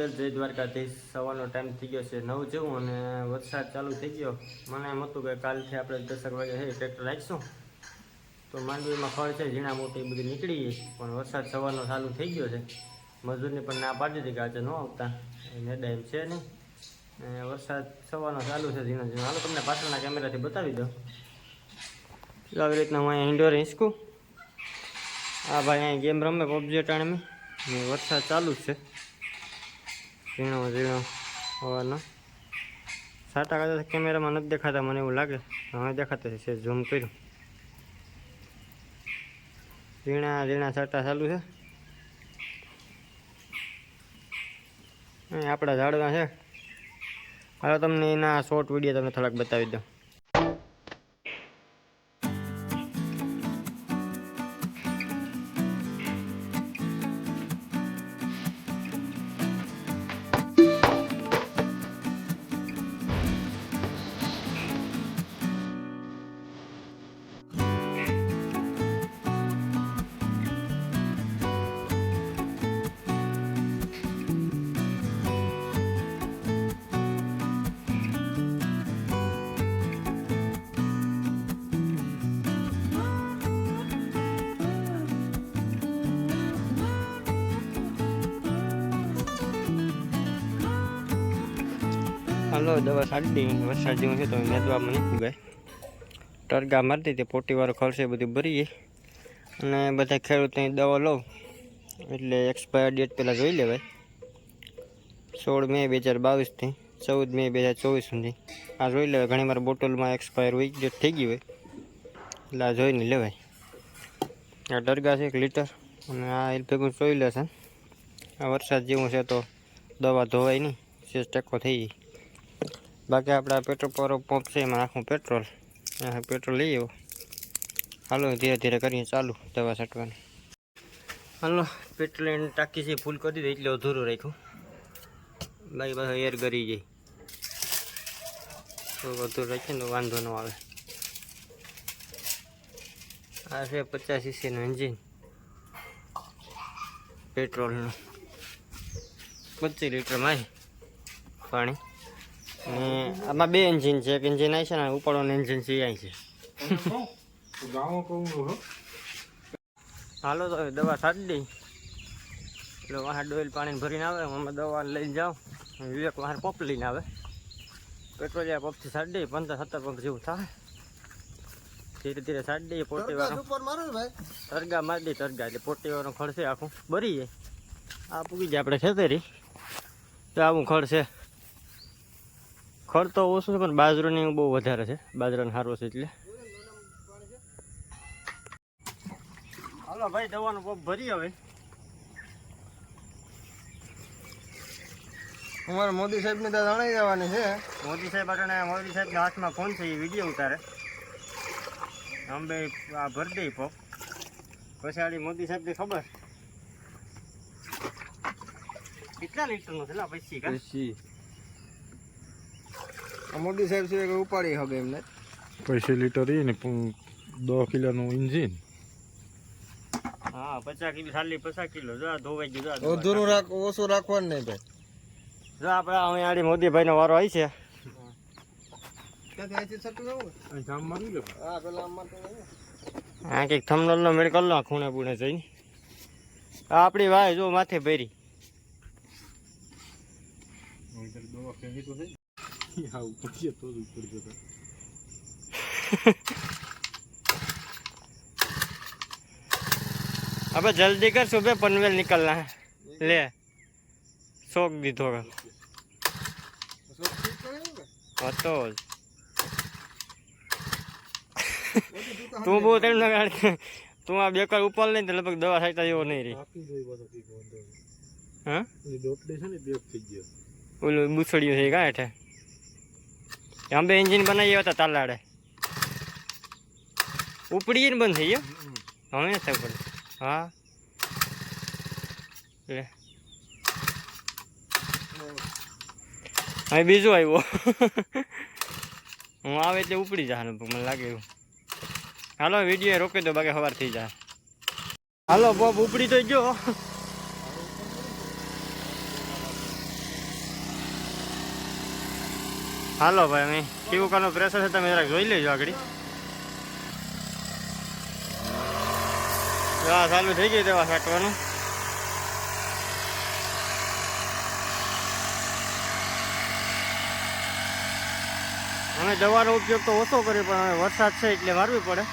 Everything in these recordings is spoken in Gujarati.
સિત્તેર જય દ્વારકાધીશ. સવારનો ટાઈમ થઈ ગયો છે નવ જેવું અને વરસાદ ચાલુ થઈ ગયો. મને એમ હતું કે કાલથી આપણે દસક વાગે હે ટ્રેક્ટર રાખીશું. તો માંડવીમાં ફળ છે, ઝીણા મોટી બધી નીકળી ગઈ. પણ વરસાદ સવારનો ચાલુ થઈ ગયો છે. મજૂરની પણ ના પાડી દીધી કે આજે ન આવતા. નેડા એમ છે નહીં. વરસાદ સવારનો ચાલુ છે, ઝીણો ઝીણો. હાલો તમને પાછળના કેમેરાથી બતાવી દો આવી રીતના હું અહીંયા ઇન્ડોર હિંચકું આ ભાઈ અહીં ગેમ રમે પબજી ટાણે વરસાદ ચાલુ જ છે. ઝીણો ઝીણો હવાનો સાટા કાઢા કેમેરામાં નથી દેખાતા, મને એવું લાગે. હવે દેખાતા છે ઝૂમ કર્યું. ઝીણા ઝીણા સાટા ચાલુ છે. આપણા ઝાડવા છે. હવે તમને એના શોર્ટ વીડિયો તમને થોડાક બતાવી દઉં. હાલો, દવા સાડી વરસાદ જેવું છે તો મેદવામાં નહીં ફૂગાય ટરગા મારતી હતી, પોટીવાળો ખર્ચે બધું ભરીએ. અને બધા ખેડૂતની દવા લો એટલે એક્સપાયર ડેટ પહેલાં જોઈ લેવાય. સોળ મે બે હજાર બાવીસથી ચૌદ મે બે હજાર ચોવીસ સુધી. આ જોઈ લેવાય, ઘણી વાર બોટલમાં એક્સપાયર હોય ડેટ થઈ ગઈ હોય. એટલે આ જોઈને લેવાય. આ ટરગા છે એક લીટર અને આ એ ભેગું જોઈ લેશે આ વરસાદ જેવું છે તો દવા ધોવાય નહીં સેજ ટેકો થઈ બાકી આપણા પેટ્રોલ પર પંપ છે, એમાં આખું પેટ્રોલ પેટ્રોલ લઈ આવ્યો હાલો, ધીરે ધીરે કરીએ, ચાલુ દવા છાંટવાની. હાલો પેટ્રોલ એની ટાંકી છે ફૂલ કરી દે એટલે અધૂરું રાખ્યું. બાકી પાછું એર ગરી જાય તો અધૂરું રાખીએ ને વાંધો ન આવે. આ છે પચાસ સીસીનું એન્જિન પેટ્રોલનું પચીસ લીટર માય પાણી. ને આમાં બે એન્જિન છે એક એન્જિન આવી છે ને ઉપાડવાનું એન્જિન છે અહીં છે. હાલો તો હવે દવા છાંટી દઈ. એટલે વાહ ડોઈલ પાણી ભરીને આવે અમે દવા લઈને જાઉં. વિવેક વાહ પંપ લઈને આવે. પેટ્રોલિયા પંપથી છાંટી દઈ પંદર સત્તર પંપ જેવું થાય. ધીરે ધીરે છાંટી દઈએ પોટી વાળો. તરગા મારી દઈ તરગા એટલે પોટી વાળો ખડશે છે આખું ભરી જાય આ પૂગી જાય આપણે ખેતરી. તો આવું ખડ છે. ખડ તો ઓછું છે પણ બાજરાની બહુ વધારે છે. બાજરાનો સારો છે એટલે. હાલો ભાઈ દવાનો પંપ ભરી હવે. અમારે મોદી સાહેબ તો ત્યાં દેવાની છે. મોદી સાહેબ અટાણે મોદી સાહેબના હાથમાં ફોન છે એ વીડિયો ઉતારે. અંબે આ ભરી દઈ પંપ પછી આડી મોદી સાહેબને ખબર? કેટલા લીટરનું છે લા પૈસી આ મોદી સાહેબ છે કે ઉપાડી હવે એમને. પૈસે લીટર એ ને દસ કિલોનું ઇન્જિન. હા પચાસ કિલો ખાલી પચાસ કિલો. જો આ ધોવાઈ ગયું અધૂરું રાખ ઓછું રાખવાનું નહીં ભાઈ. જો આપણે હવે આડી મોદીભાઈનો વારો આવી છે. જામ મારી લે હા કંઈક થમનલનો મેળ કરી લો ખૂણે પૂણે જઈને. આ આપણી વાય જો માથે ભરી. દવા ફેંકી તો થઈ હા ઉપર છે તો જ ઉપર જતા અબે જલ્દી કર સુબહ પનવેલ निकलना है ले શોક દીધો હતો જ. તું બહુ તેમ લગાડ તું આ બેકાર ઉપર લઈને તો લગભગ દવા થાય એવો નહીં રહી આપી દઈ પાછા ઠીક વાંધો નહીં. હા એ ડોકડી છે ને બેક થઈ ગયો ઓલું બુસડિયું છે કા અંબે એન્જિન બનાવી હતા તાલાડે. ઉપડીએ ને બંધ થઈ ગયો. હવે નથી પડે હા. લે. અહીં બીજું આવ્યો. હું આવે એટલે ઉપડી જા મને લાગે એવું. હાલો, વીડિયો રોકી દો, બાકી સવાર થઈ જાય. હાલો, બોબ ઉપડી તો ગયો. હાલો ભાઈ, અમે કેવું પ્રેશર છે, તમે જરાક જોઈ લેજો આગળ. હા, ચાલુ થઈ ગઈ દવા છાંટવાનું અમે દવાનો ઉપયોગ તો ઓછો કર્યો, પણ હવે વરસાદ છે એટલે મારવી પડે.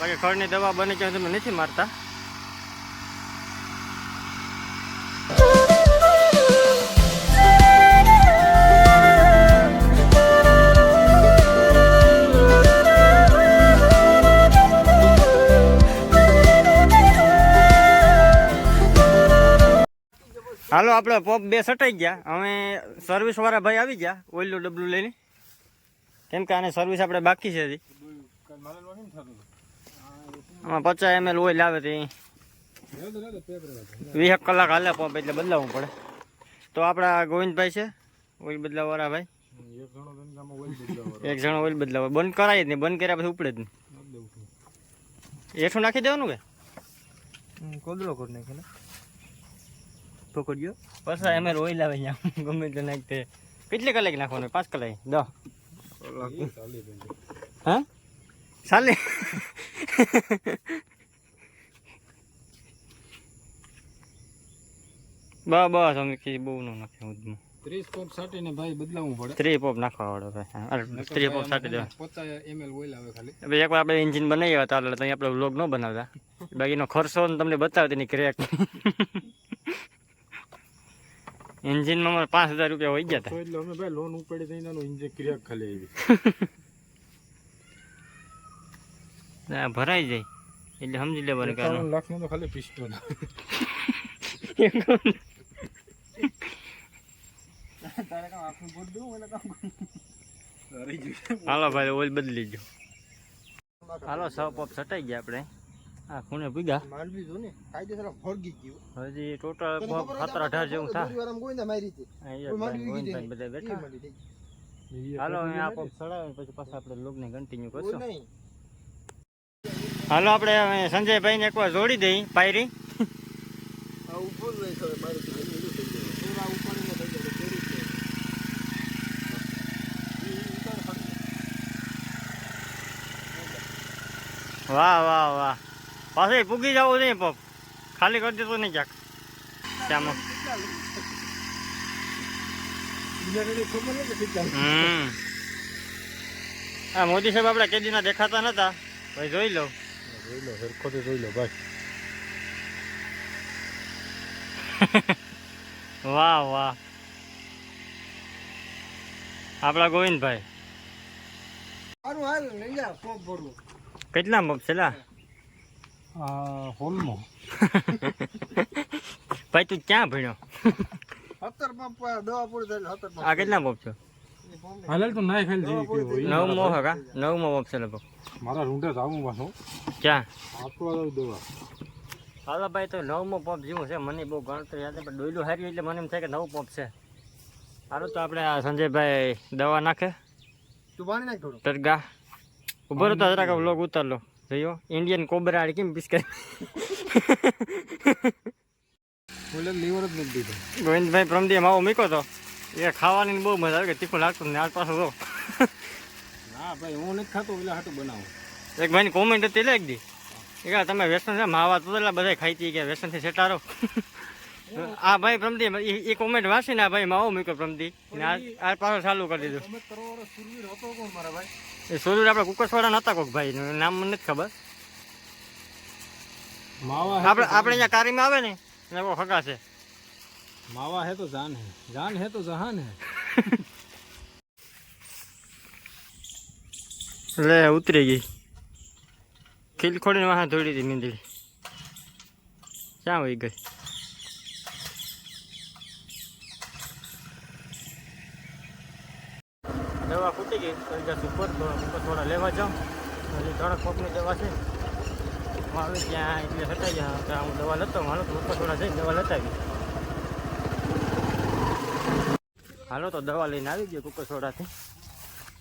બાકી ખડની દવા બને ત્યાં તમે નથી મારતા. હાલો, આપણે પોપ બે સટાઈ ગયા. અમે સર્વિસ વાળા ભાઈ આવી ગયા ઓઇલનું ડબલું લઈને. કેમ કે આને સર્વિસ આપણે બાકી છે હજી. આમાં પચાસ એમએલ ઓઇલ આવે તો વીસ કલાક હાલે પોપ એટલે બદલાવવું પડે. તો આપણા ગોવિંદભાઈ છે ઓઇલ બદલાવવાળા ભાઈ. એક જણો ઓઇલ બદલાવે. બંધ કરાય જ નહીં, બંધ કર્યા પછી ઉપડે જ નહીં. એઠું નાખી દેવાનું કે? કોદળો કરી નાખે પકડ્યો પછી ઓઇલ આવે અહીંયા ગમે તે નાખતે કેટલી કલાક નાખવાનું? પાંચ કલાક? દસ હા? ચાલે. બસ બસ અમે કીધું બહુ નું નાખ્યું ઉદમાં. ત્રીસ પોપ સાટીને ભાઈ બદલાવવું પડે. ત્રી પોપ નાખવા વાળો ભાઈ. અરે ત્રી પોપ સાટી દેવા. પચાસ ml ઓઇલ આવે ખાલી. હવે એકવાર આપણે એન્જિન બનાવી હતા એટલે ત્યાં આપણે વ્લોગ ન બનાવતા. બાકીનો ખર્ચો તમને બતાવતી તેની ક્રેક. એન્જિનમાં અમારે પાંચ હજાર રૂપિયા હોય ગયા તો એટલે અમે ભાઈ લોન ઉપાડી દઈને એનું ઇન્જેક્ટ ક્રિયા ખાલી આવી. ભરાઈ જાય. એટલે સમજી લેવાનું કે લાખનું તો ખાલી પિસ્ટોલ હાલો ભાઈ ઓઇલ બદલી જો હાલો સૌ પોપ સટાઈ ગયા આપણે. આ ખૂણે ભૂગ્યા માંડવી જો ને કાયદેસર ફળગી ગયું. હજી ટોટલ સત્તર અઢાર જેવું થાય ગોવિંદા મારી ગોવિંદભાઈ બધા બેઠા. હાલો હવે આપો ચડાવે પછી પાછા આપણે લોગને કન્ટિન્યુ કરશું. હાલો આપણે સંજયભાઈ સંજયભાઈને એકવાર જોડી દઈ પાયરી. વાહ વાહ વાહ. પાછું પૂગી જવું નહીં પોપ ખાલી કરી દેતો નહીં ક્યાંક. ત્યાંમાં હમ. આ મોદી સાહેબ આપણે કેદીના દેખાતા નતા. ભાઈ જોઈ લો. જોઈ લો સરખો તો જોઈ લો ભાઈ વાહ વાહ આપણા ગોવિંદભાઈ કેટલા મગ છે લા આ હોલમાં. ભાઈ તું ક્યાં ભણ્યો? સત્તર પંપ દવા પૂરી થાય એટલે સત્તર આ કેટલા છે? પંપ હાલ તો નાય ખાલી જેવી મપ છે લગભગ. મારા રૂંઢે જાવું પાછું. ક્યાં? આપવા દઉં દવા. હાલો ભાઈ તો નવમો પંપ જેવું છે. મને બહુ ગણતરી યાદ પણ ડોયલું હારી એટલે મને એમ થાય કે નવું પંપ છે. સારું તો આપણે આ સંજયભાઈ દવા નાખે. તું પાણી નાખ થોડું. ટરગા ઊભો તો જરાક વ્લોગ ઉતાર લો. જોયો? ઇન્ડિયન કોબરા કેમ પીસ કરી બોલે લીવર જ નથી દીધો. ગોવિંદભાઈ પ્રમદી માવો મૂક્યો તો. એ ખાવાની બહુ મજા આવે કે તીખું લાગતું ને આ પાછું તો ના ભાઈ હું નથી ખાતો એટલે હાટું બનાવું. એક ભાઈની કોમેન્ટ હતી લેખ દી. એ તમે વ્યસન છે? માવા તો એટલે બધા ખાઈ ગયા વેસન વ્યસનથી સેટારો આ ભાઈ પ્રમદી એ કોમેન્ટ વાંચીને આ ભાઈ માવો મૂક્યો પ્રમદી. ને આ આ પાછો ચાલુ કરી દીધું. એ સોલુર આપણે કુકસવાડા નતા કોક ભાઈ નામ મને નથી ખબર. માવા આપણે આપણે અહીંયા કારીમાં આવે ને એને બહુ હગા છે. માવા હે તો જાન હે. જાન હે તો જહાન હે. લે ઉતરી ગઈ. ખીલ ખોડીને વાહ ધોડી હતી નીંદડી. ક્યાં વહી ગઈ? દવા ખૂટી ગઈ, તો ગયા તો ઉપર થોડા લેવા જાઉં. હજી ત્રણ પગની દવા છે. આવી ત્યાં એટલે ગયા. ત્યાં હું દવા લેતો, હાલો તો ઉપર થોડા જઈને દવા લતાવી હાલો તો દવા લઈને આવી ગયો કુકર સોડાથી.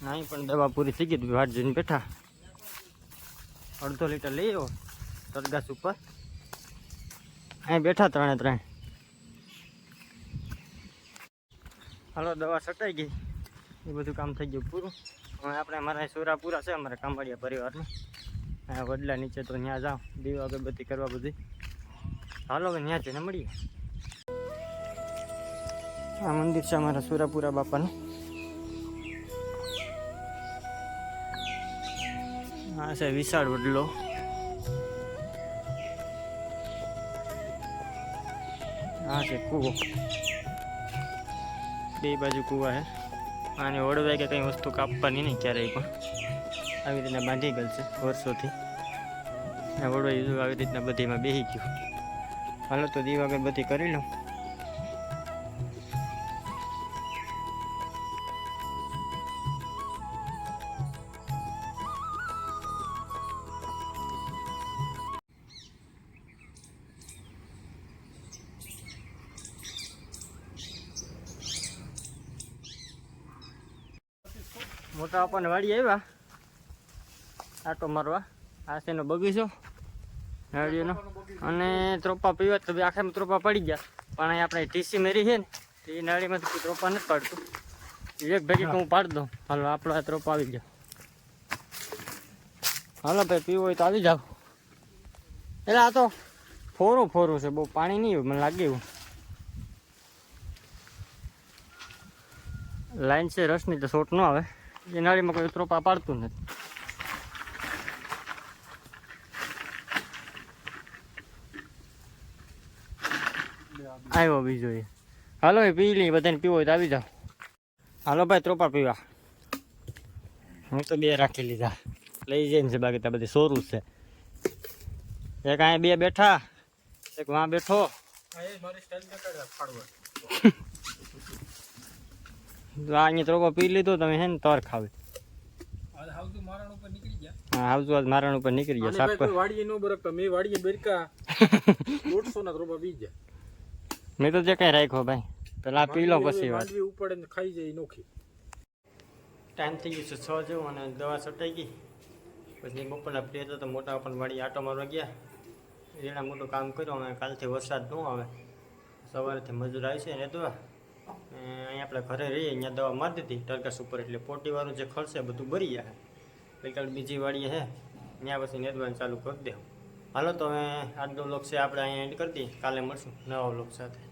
અહીં પણ દવા પૂરી થઈ ગઈ વાટ જોઈને બેઠા. અડધો લીટર લઈ આવ્યો તરગાસ ઉપર. અહીં બેઠા ત્રણે ત્રણ. હાલો, દવા સટાઈ ગઈ. એ બધું કામ થઈ ગયું પૂરું. હવે આપણે અમારા સોરા પૂરા છે, અમારા કાંબાડિયા પરિવારને વડલા નીચે તો ત્યાં જાઓ, દીવ અગરબત્તી કરવા બધી. હાલો ત્યાં જઈને મળીએ. આ મંદિર છે અમારા સુરાપુરા બાપાનું. આ છે વિશાળ વડલો. આ છે કૂવો. બે બાજુ કૂવા છે. આને ઓળવાય કે કંઈ વસ્તુ કાપવાની નહીં ક્યારેય પણ. આવી રીતના બાંધી ગયેલ છે વર્ષોથી. આ વડવાઈ આવી રીતના બધીમાં બેસી ગયું. હાલો તો દીવાગર બધી કરી લઉં. મોટા આપણને વાડી આવ્યા. આટો મારવા. આ છે બગીચો. નાળિયેરનો અને ત્રોપા પીવા તો આખામાં ત્રોપા પડી ગયા. પણ અહીં આપણે ટીસી મેરી છે ને એ નાળીમાંથી ત્રોપા નથી પાડતું. એક ભેગી હું પાડી દઉં. હાલો, આપણો આ ત્રોપા આવી ગયા. હાલો ભાઈ, પીવો હોય તો આવી જાવ એટલે આ તો ફોરું ફોરું છે, બહુ પાણી નહીં મને લાગે એવું. લાઈન છે, રસની તો શોટ ન આવે. એ નાળીમાં કોઈ ત્રોપા પાડતું નથી. આવ્યો બીજો એ. હાલો એ પી લઈ બધાને પીવો હોય તો આવી જાઓ. હાલો ભાઈ ત્રોપા પીવા. હું તો બે રાખી લીધા. લઈ જઈને છે બાકી ત્યાં બધી સોરું છે. એક અહીંયા બે બેઠા એક વાં બેઠો. મારી સ્ટાઇલ દેખાડ્યા ફાડવા તો આ અહીંયા ત્રોપો પી લીધો તમે હે ને તર ખાવી. આજે ઉપર નીકળી ગયા. હા આવજો આજ મારણ ઉપર નીકળી ગયા સાપ વાડીએ નો બરકતા મેં વાડીએ બેરકા. દોઢસો ના રોપા બી ગયા. મેં તો જે કઈ રાખ્યો ભાઈ પેલા પી લો પછી વાત. ને ખાઈ જાય નોખી. ટાઈમ થઈ ગયો છે છ જેવું અને દવા છટાઈ ગઈ. પછી બપોરના ફ્રી હતા તો મોટા પણ વાળી આટો મારવા ગયા. એના મોટું કામ કર્યું અને કાલથી વરસાદ ન આવે. સવારેથી મજૂર આવી છે ને દવા. અહીંયા આપણે ઘરે રહીએ, અહીંયા દવા મારી દીધી ટર્કસ ઉપર એટલે પોટીવાળું જે ખર્ચ બધું ભરી જાય. ગઈકાલ બીજી વાડીએ હે, ત્યાં પછી નેદવાનું ચાલુ કરી દેવું. હાલો તો હવે આજનો બ્લોગ છે આપણે અહીંયા એન્ડ કરી દઈએ. કાલે મળશું નવા બ્લોગ સાથે.